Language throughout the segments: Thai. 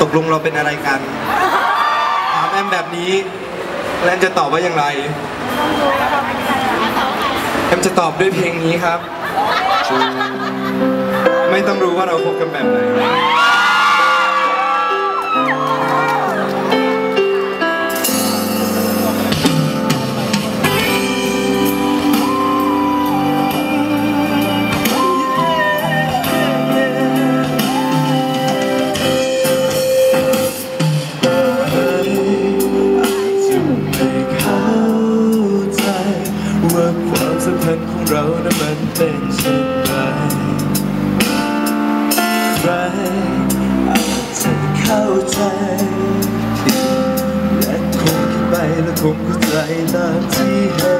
ตกลงเราเป็นอะไรกันถามแอมแบบนี้แอมจะตอบว่าอย่างไรแอมจะตอบด้วยเพลงนี้ครับ ไม่ต้องรู้ว่าเราพบกันแบบไหน อาจจะเข้าใจและคงคิดไปและคงเข้าใจตามที่เห็น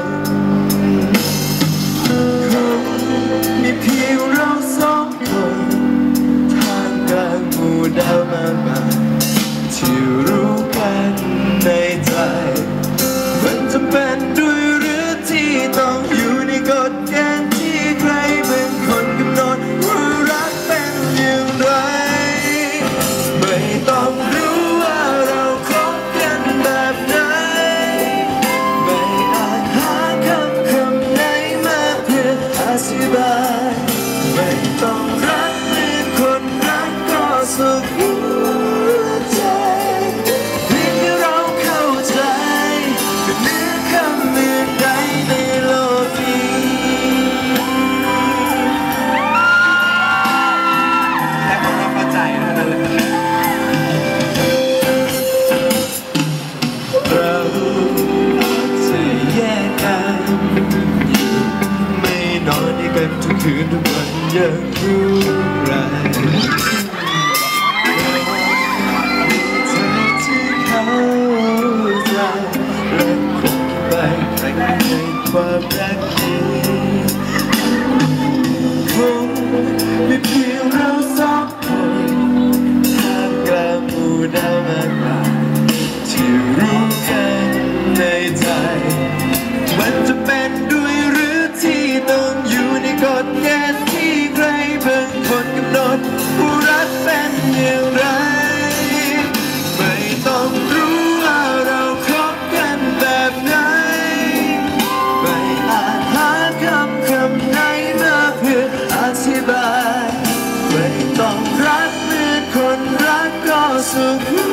ธิบายไม่ต้องรัก ถือน้ำมันยังรู้ไรความรักนี้ไม่เพียงเองคนทามกลางด่าวมากมาที่รู้กันในใจ so good.